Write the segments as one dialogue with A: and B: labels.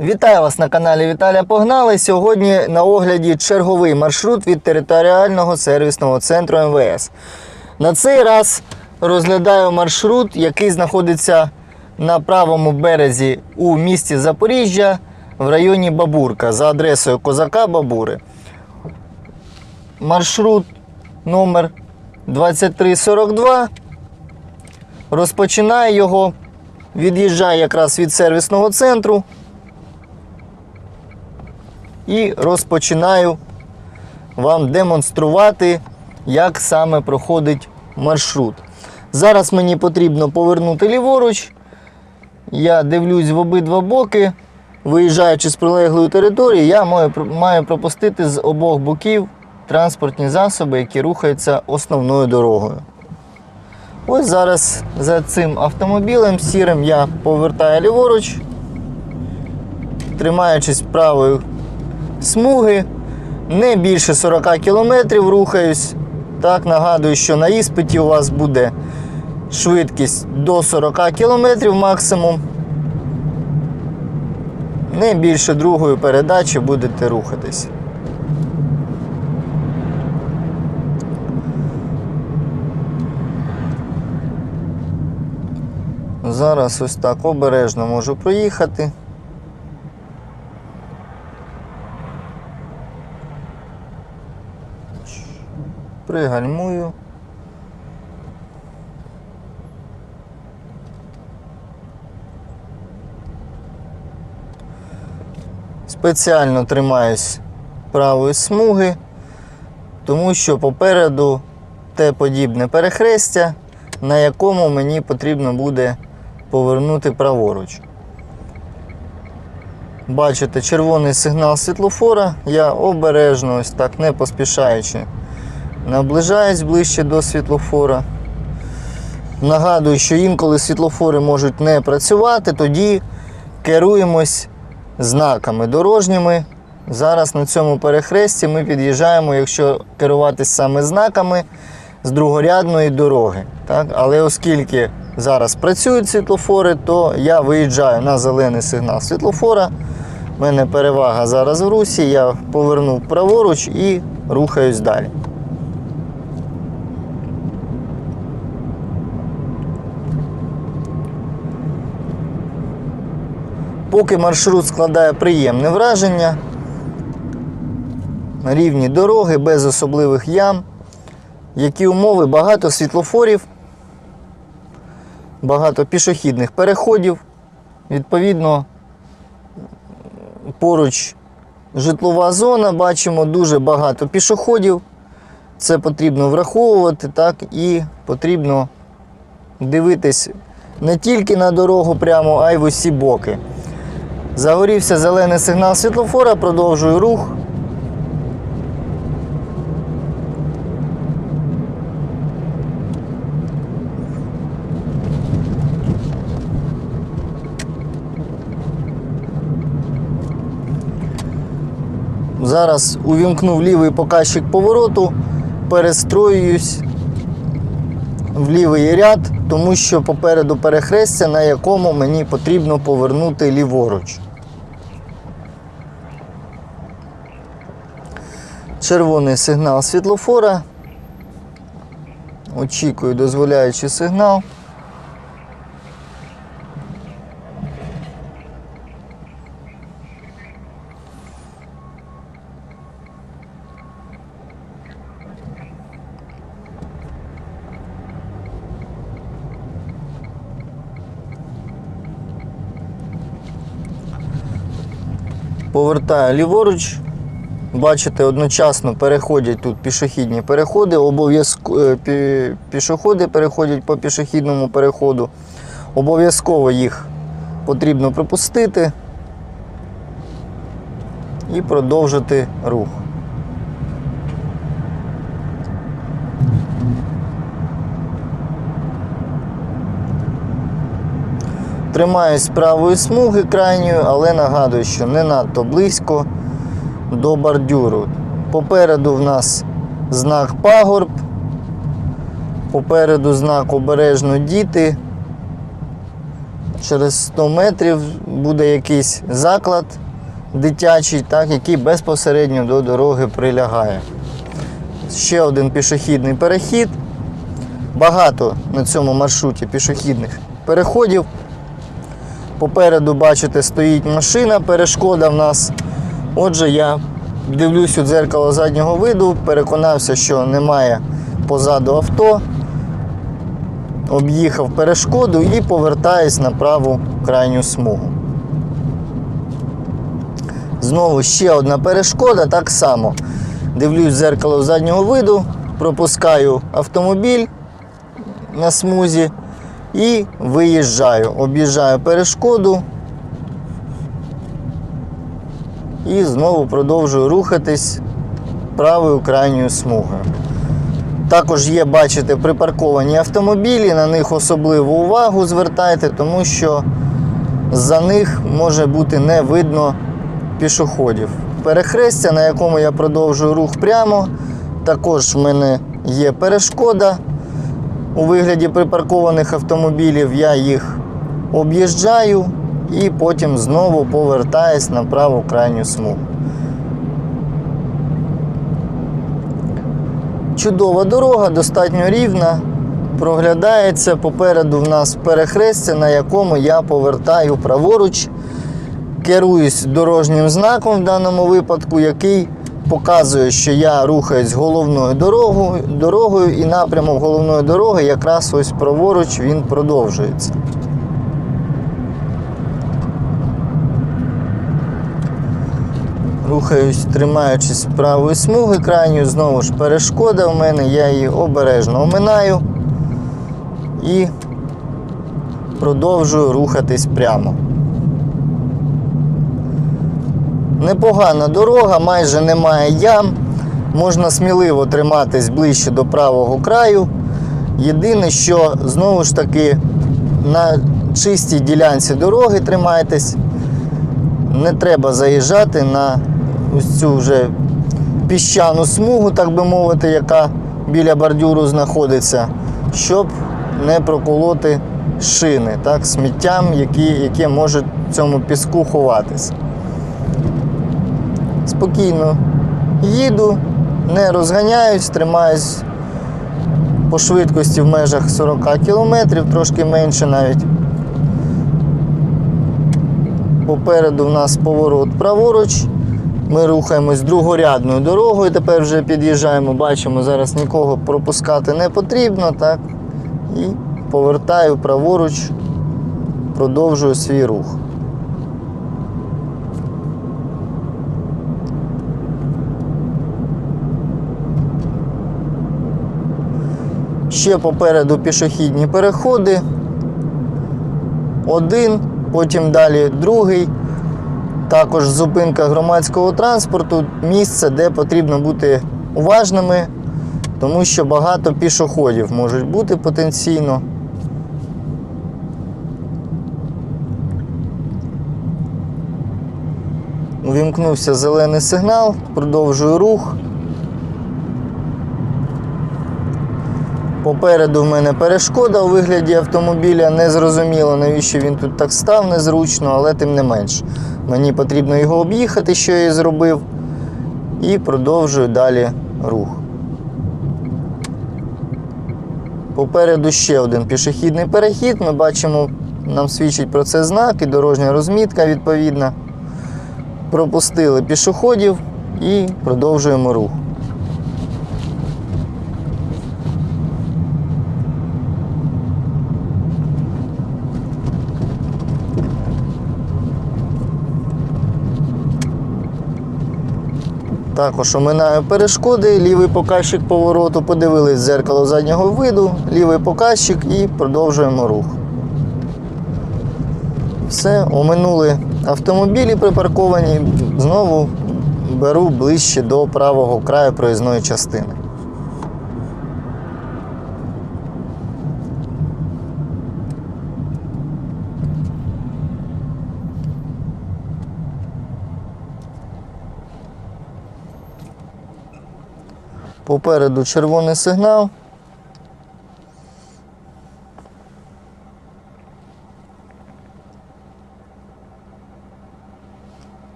A: Вітаю вас на каналі Віталія Погнали. Сьогодні на огляді черговий маршрут від територіального сервісного центру МВС. На цей раз розглядаю маршрут, який знаходиться на правому березі у місті Запоріжжя в районі Бабурка за адресою Козака Бабури. Маршрут номер 2342. Розпочинає його, від'їжджає якраз від сервісного центру і розпочинаю вам демонструвати, як саме проходить маршрут. Зараз мені потрібно повернути ліворуч. Я дивлюсь в обидва боки. Виїжджаючи з прилеглої території, я маю, пропустити з обох боків транспортні засоби, які рухаються основною дорогою. Ось зараз за цим автомобілем сірим я повертаю ліворуч, тримаючись правою смуги, не більше 40 км рухаюсь. Так, нагадую, що на іспиті у вас буде швидкість до 40 км максимум. Не більше другої передачі будете рухатись. Зараз ось так обережно можу проїхати. Пригальмую. Спеціально тримаюсь правої смуги, тому що попереду те подібне перехрестя, на якому мені потрібно буде повернути праворуч. Бачите червоний сигнал світлофора, я обережно, ось так, не поспішаючи, наближаюсь ближче до світлофора. Нагадую, що інколи світлофори можуть не працювати, тоді керуємось знаками дорожніми. Зараз на цьому перехресті ми під'їжджаємо, якщо керуватись саме знаками з другорядної дороги. Так? Але оскільки зараз працюють світлофори, то я виїжджаю на зелений сигнал світлофора. У мене перевага зараз в русі, я повернув праворуч і рухаюсь далі. Поки маршрут складає приємне враження, рівні дороги, без особливих ям. Які умови? Багато світлофорів, багато пішохідних переходів. Відповідно, поруч житлова зона, бачимо дуже багато пішоходів. Це потрібно враховувати, так, і потрібно дивитись не тільки на дорогу прямо, а й в усі боки. Загорівся зелений сигнал світлофора, продовжую рух. Зараз увімкнув лівий показчик повороту, перестроююсь в лівий ряд, тому що попереду перехрестя, на якому мені потрібно повернути ліворуч. Червоний сигнал світлофора. Очікую дозволяючий сигнал. Повертаю ліворуч. Бачите, одночасно переходять тут пішохідні переходи, обов'язково е, пішоходи переходять по пішохідному переходу. Обов'язково їх потрібно пропустити і продовжити рух. Тримаюсь правої смуги крайньої, але нагадую, що не надто близько до бордюру. Попереду в нас знак пагорб, попереду знак обережно діти, через 100 метрів буде якийсь заклад дитячий, так, який безпосередньо до дороги прилягає. Ще один пішохідний перехід. Багато на цьому маршруті пішохідних переходів. Попереду, бачите, стоїть машина, перешкода в нас. Отже, я дивлюсь у дзеркало заднього виду, переконався, що немає позаду авто. Об'їхав перешкоду і повертаюсь на праву крайню смугу. Знову ще одна перешкода, так само. Дивлюсь в дзеркало заднього виду, пропускаю автомобіль на смузі і виїжджаю. Об'їжджаю перешкоду і знову продовжую рухатись правою крайньою смугою. Також є, бачите, припарковані автомобілі, на них особливу увагу звертайте, тому що за них може бути не видно пішоходів. Перехрестя, на якому я продовжую рух прямо, також в мене є перешкода у вигляді припаркованих автомобілів. Я їх об'їжджаю і потім знову повертаюсь на праву крайню смугу. Чудова дорога, достатньо рівна. Проглядається попереду в нас перехрестя, на якому я повертаю праворуч, керуюсь дорожнім знаком в даному випадку, який показує, що я рухаюсь головною дорогою, дорогою і напрямок головної дороги якраз ось праворуч він продовжується. Рухаюсь, тримаючись правої смуги крайньої, знову ж перешкода в мене, я її обережно оминаю і продовжую рухатись прямо. Непогана дорога, майже немає ям. Можна сміливо триматись ближче до правого краю. Єдине, що знову ж таки на чистій ділянці дороги тримайтесь. Не треба заїжджати на ось цю вже піщану смугу, так би мовити, яка біля бордюру знаходиться, щоб не проколоти шини так, сміттям, які, яке може в цьому піску ховатися. Спокійно їду, не розганяюсь, тримаюсь по швидкості в межах 40 км, трошки менше навіть. Попереду в нас поворот праворуч. Ми рухаємось другорядною дорогою. Тепер вже під'їжджаємо, бачимо, зараз нікого пропускати не потрібно. так? І повертаю праворуч, продовжую свій рух. Ще попереду пішохідні переходи. Один, потім далі другий. Також зупинка громадського транспорту, місце, де потрібно бути уважними, тому що багато пішоходів можуть бути потенційно. Увімкнувся зелений сигнал, продовжую рух. Попереду в мене перешкода у вигляді автомобіля. Незрозуміло, навіщо він тут так став незручно, але тим не менш. Мені потрібно його об'їхати, що я і зробив. І продовжую далі рух. Попереду ще один пішохідний перехід. Ми бачимо, нам свідчить про це знак і дорожня розмітка відповідна. Пропустили пішоходів і продовжуємо рух. Також оминаю перешкоди, лівий показчик повороту, подивились дзеркало заднього виду, лівий показчик і продовжуємо рух. Все, оминули автомобілі припарковані, знову беру ближче до правого краю проїзної частини. Попереду червоний сигнал.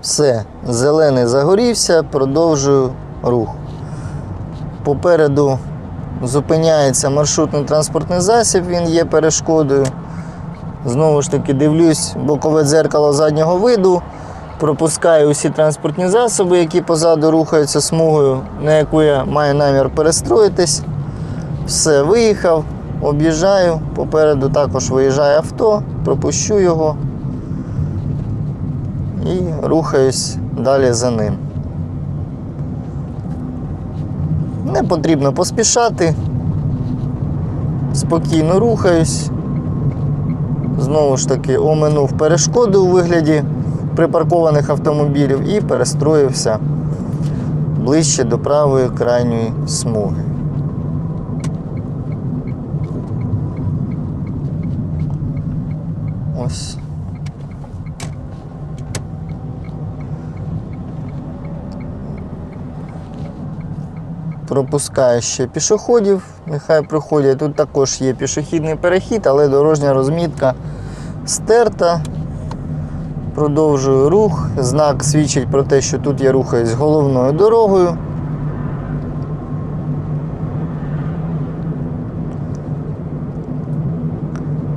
A: Все, зелений загорівся, продовжую рух. Попереду зупиняється маршрутний транспортний засіб, він є перешкодою. Знову ж таки, дивлюсь бокове дзеркало заднього виду, пропускаю усі транспортні засоби, які позаду рухаються смугою, на яку я маю намір перестроїтись. Все, виїхав, об'їжджаю, попереду також виїжджає авто, пропущу його і рухаюсь далі за ним. Не потрібно поспішати. Спокійно рухаюсь. Знову ж таки, оминув перешкоду у вигляді припаркованих автомобілів і перестроївся ближче до правої крайньої смуги. Ось. Пропускаю ще пішоходів, нехай проходять. Тут також є пішохідний перехід, але дорожня розмітка стерта. Продовжую рух. Знак свідчить про те, що тут я рухаюсь головною дорогою.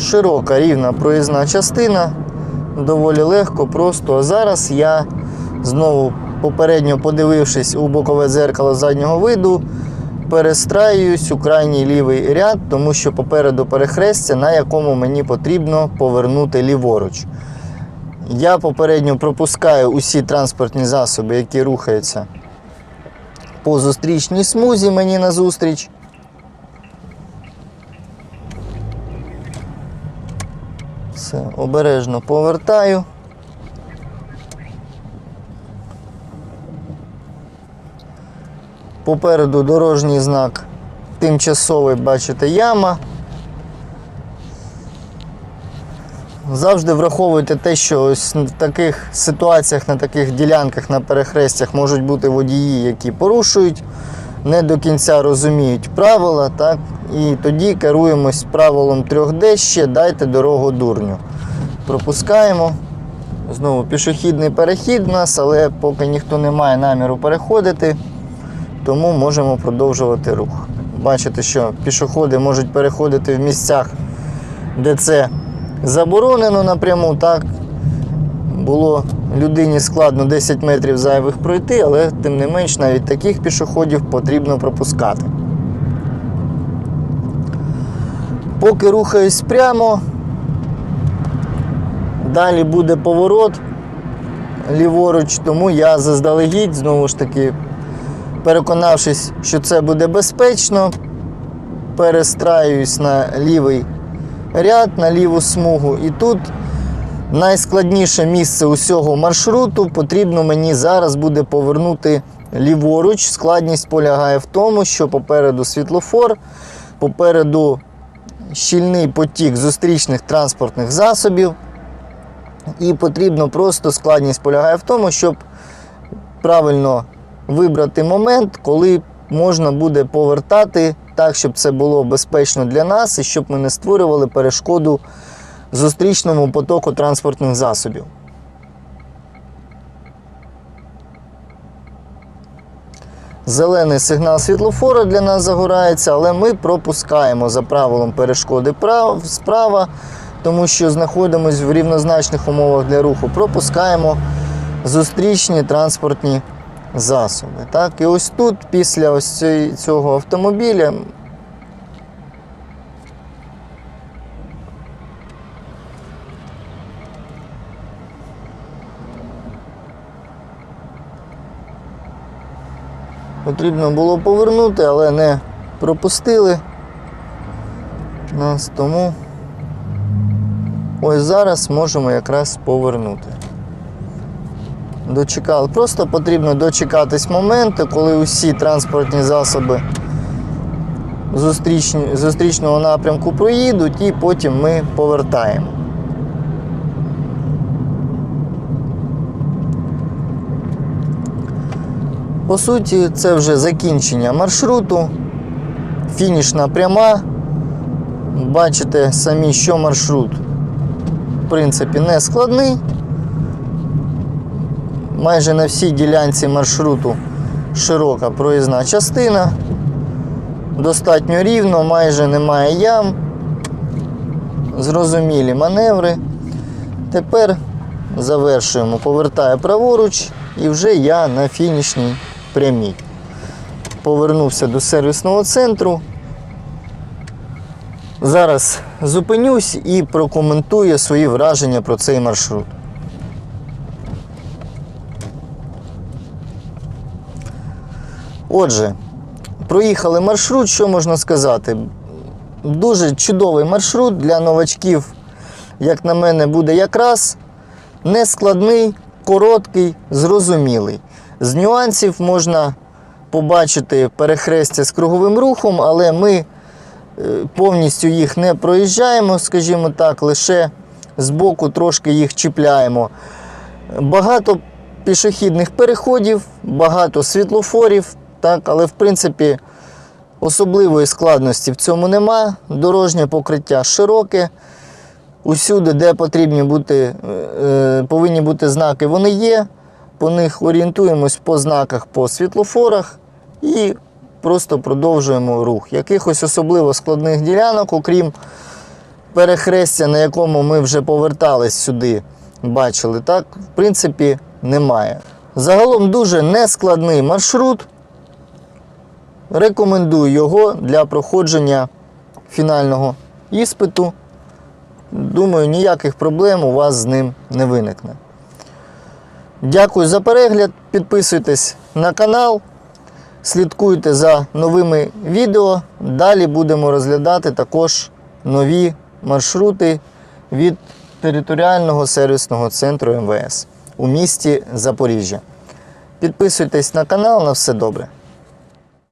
A: Широка рівна проїзна частина, доволі легко, просто. А зараз я знову попередньо подивившись у бокове дзеркало заднього виду, перестраюсь у крайній лівий ряд, тому що попереду перехрестя, на якому мені потрібно повернути ліворуч. Я попередньо пропускаю усі транспортні засоби, які рухаються по зустрічній смузі мені назустріч. Все, обережно повертаю. Попереду дорожній знак тимчасовий, бачите, яма. Завжди враховуйте те, що ось в таких ситуаціях, на таких ділянках, на перехрестях можуть бути водії, які порушують, не до кінця розуміють правила, так? і тоді керуємось правилом 3D ще дайте дорогу дурню. Пропускаємо. Знову пішохідний перехід у нас, але поки ніхто не має наміру переходити, тому можемо продовжувати рух. Бачите, що пішоходи можуть переходити в місцях, де це заборонено напряму. Так було людині складно 10 метрів зайвих пройти, але тим не менш навіть таких пішоходів потрібно пропускати. Поки рухаюсь прямо, далі буде поворот ліворуч, тому я заздалегідь, знову ж таки, переконавшись, що це буде безпечно, перестраюсь на лівий ряд, на ліву смугу. І тут найскладніше місце усього маршруту потрібно мені зараз буде повернути ліворуч. Складність полягає в тому, що попереду світлофор, попереду щільний потік зустрічних транспортних засобів. І потрібно просто складність полягає в тому, щоб правильно вибрати момент, коли можна буде повертати так, щоб це було безпечно для нас і щоб ми не створювали перешкоду зустрічному потоку транспортних засобів. Зелений сигнал світлофора для нас загорається, але ми пропускаємо за правилом перешкоди прав- справа, тому що знаходимося в рівнозначних умовах для руху. Пропускаємо зустрічні транспортні засоби. Так? І ось тут, після ось цього автомобіля, Потрібно було повернути, але не пропустили нас, тому ось зараз можемо якраз повернути. Дочекали. Просто потрібно дочекатись моменту, коли усі транспортні засоби зустрічні- зустрічного напрямку проїдуть і потім ми повертаємо. По суті, це вже закінчення маршруту, фінішна пряма. Бачите самі, що маршрут, в принципі, не складний. Майже на всій ділянці маршруту широка проїзна частина. Достатньо рівно, майже немає ям. Зрозумілі маневри. Тепер завершуємо, повертаю праворуч і вже я на фінішній прямій. Повернувся до сервісного центру. Зараз зупинюсь і прокоментую свої враження про цей маршрут. Отже, проїхали маршрут, що можна сказати? Дуже чудовий маршрут для новачків, як на мене, буде якраз нескладний, короткий, зрозумілий. З нюансів можна побачити перехрестя з круговим рухом, але ми е, повністю їх не проїжджаємо, скажімо так, лише збоку трошки їх чіпляємо. Багато пішохідних переходів, багато світлофорів, так, але в принципі особливої складності в цьому нема. Дорожнє покриття широке. Усюди, де потрібні бути, е, повинні бути знаки, вони є. По них орієнтуємось по знаках, по світлофорах і просто продовжуємо рух. Якихось особливо складних ділянок, окрім перехрестя, на якому ми вже повертались сюди, бачили, так, в принципі, немає. Загалом дуже нескладний маршрут. Рекомендую його для проходження фінального іспиту. Думаю, ніяких проблем у вас з ним не виникне. Дякую за перегляд. Підписуйтесь на канал, слідкуйте за новими відео. Далі будемо розглядати також нові маршрути від територіального сервісного центру МВС у місті Запоріжжя. Підписуйтесь на канал, на все добре.